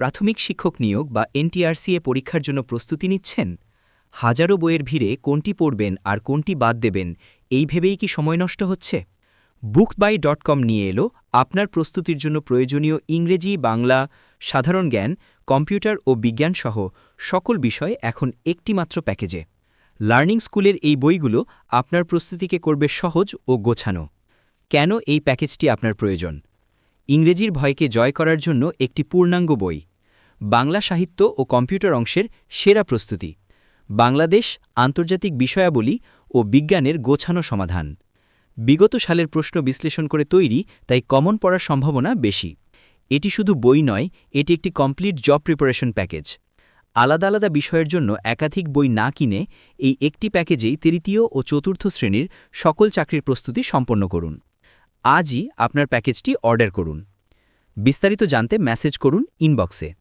প্রাথমিক শিক্ষক নিয়োগ বা এনটিআরসিএ পরীক্ষার জন্য প্রস্তুতি নিচ্ছেন? হাজারো বইয়ের ভিড়ে কোনটি পড়বেন আর কোনটি বাদ দেবেন, এই ভেবেই কি সময় নষ্ট হচ্ছে? বুক বাই ডট কম নিয়ে এলো আপনার প্রস্তুতির জন্য প্রয়োজনীয় ইংরেজি, বাংলা, সাধারণ জ্ঞান, কম্পিউটার ও বিজ্ঞানসহ সকল বিষয় এখন একটিমাত্র প্যাকেজে। লার্নিং স্কুলের এই বইগুলো আপনার প্রস্তুতিকে করবে সহজ ও গোছানো। কেন এই প্যাকেজটি আপনার প্রয়োজন? ইংরেজির ভয়কে জয় করার জন্য একটি পূর্ণাঙ্গ বই, বাংলা সাহিত্য ও কম্পিউটার অংশের সেরা প্রস্তুতি, বাংলাদেশ আন্তর্জাতিক বিষয়াবলী ও বিজ্ঞানের গোছানো সমাধান। বিগত সালের প্রশ্ন বিশ্লেষণ করে তৈরি, তাই কমন পড়ার সম্ভাবনা বেশি। এটি শুধু বই নয়, এটি একটি কমপ্লিট জব প্রিপারেশন প্যাকেজ। আলাদা আলাদা বিষয়ের জন্য একাধিক বই না কিনে এই একটি প্যাকেজেই তৃতীয় ও চতুর্থ শ্রেণির সকল চাকরির প্রস্তুতি সম্পন্ন করুন। আজই আপনার প্যাকেজটি অর্ডার করুন। বিস্তারিত জানতে মেসেজ করুন ইনবক্সে।